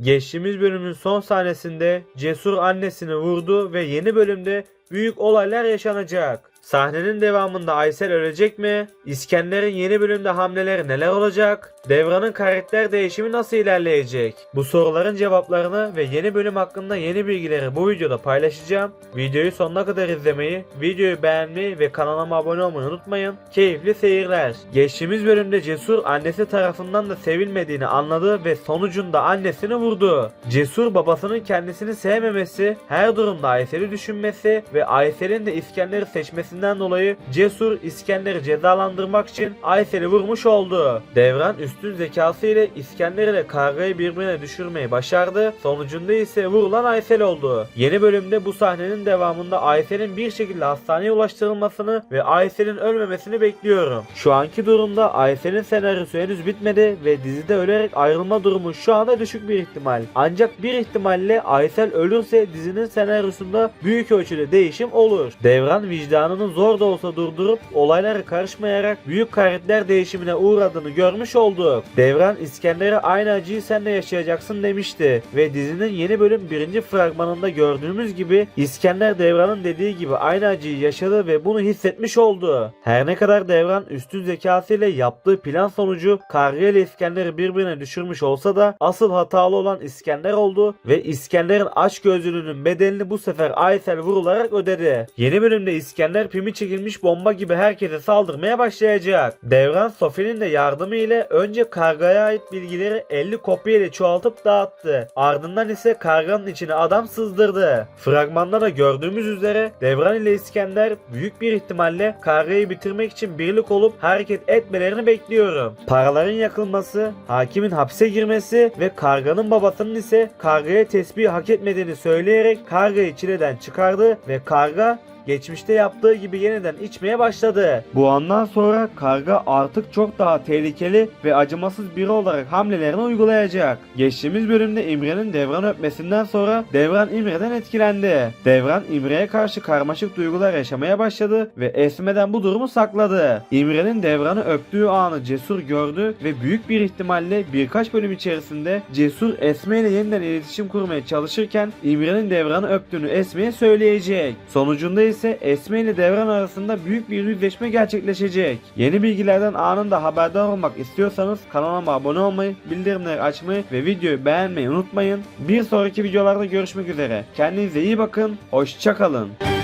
Geçtiğimiz bölümün son sahnesinde Cesur annesini vurdu ve yeni bölümde büyük olaylar yaşanacak. Sahnenin devamında Aysel ölecek mi? İskender'in yeni bölümde hamleleri neler olacak? Devran'ın karakter değişimi nasıl ilerleyecek? Bu soruların cevaplarını ve yeni bölüm hakkında yeni bilgileri bu videoda paylaşacağım. Videoyu sonuna kadar izlemeyi, videoyu beğenmeyi ve kanalıma abone olmayı unutmayın. Keyifli seyirler. Geçtiğimiz bölümde Cesur annesi tarafından da sevilmediğini anladı ve sonucunda annesini vurdu. Cesur babasının kendisini sevmemesi, her durumda Aysel'i düşünmesi ve Aysel'in de İskender'i seçmesinden dolayı Cesur İskender'i cezalandırmak için Aysel'i vurmuş oldu. Devran üstün zekası ile İskender ile kargayı birbirine düşürmeyi başardı. Sonucunda ise vurulan Aysel oldu. Yeni bölümde bu sahnenin devamında Aysel'in bir şekilde hastaneye ulaştırılmasını ve Aysel'in ölmemesini bekliyorum. Şu anki durumda Aysel'in senaryosu henüz bitmedi ve dizide ölerek ayrılma durumu şu anda düşük bir ihtimal. Ancak bir ihtimalle Aysel ölürse dizinin senaryosunda büyük ölçüde değişim olur. Devran vicdanını zor da olsa durdurup olaylara karışmayarak büyük karakter değişimine uğradığını görmüş olduk. Devran İskender'e aynı acıyı sen de yaşayacaksın demişti ve dizinin yeni bölüm birinci fragmanında gördüğümüz gibi İskender Devran'ın dediği gibi aynı acıyı yaşadı ve bunu hissetmiş oldu. Her ne kadar Devran üstün zekasıyla yaptığı plan sonucu Karga ile İskender'i birbirine düşürmüş olsa da asıl hatalı olan İskender oldu ve İskender'in aç gözlülüğünün bedelini bu sefer Aysel vurularak ödedi. Yeni bölümde İskender pimi çekilmiş bomba gibi herkese saldırmaya başlayacak. Devran Sophie'nin de yardımı ile önce kargaya ait bilgileri 50 kopya ile çoğaltıp dağıttı. Ardından ise karganın içine adam sızdırdı. Fragmanda da gördüğümüz üzere Devran ile İskender büyük bir ihtimalle kargayı bitirmek için birlik olup hareket etmelerini bekliyorum. Paraların yakılması, hakimin hapse girmesi ve karganın babasının ise kargaya tesbih hak etmediğini söyleyerek kargayı çileden çıkardı ve karga geçmişte yaptığı gibi yeniden içmeye başladı. Bu andan sonra karga artık çok daha tehlikeli ve acımasız biri olarak hamlelerini uygulayacak. Geçtiğimiz bölümde İmre'nin Devran öpmesinden sonra Devran İmre'den etkilendi. Devran İmre'ye karşı karmaşık duygular yaşamaya başladı ve Esme'den bu durumu sakladı. İmre'nin Devran'ı öptüğü anı Cesur gördü ve büyük bir ihtimalle birkaç bölüm içerisinde Cesur Esme ile yeniden iletişim kurmaya çalışırken İmre'nin Devran'ı öptüğünü Esme'ye söyleyecek. Sonucunda ise Esme ile Devran arasında büyük bir yüzleşme gerçekleşecek. Yeni bilgilerden anında haberdar olmak istiyorsanız kanalıma abone olmayı, bildirimleri açmayı ve videoyu beğenmeyi unutmayın. Bir sonraki videolarda görüşmek üzere. Kendinize iyi bakın, hoşçakalın.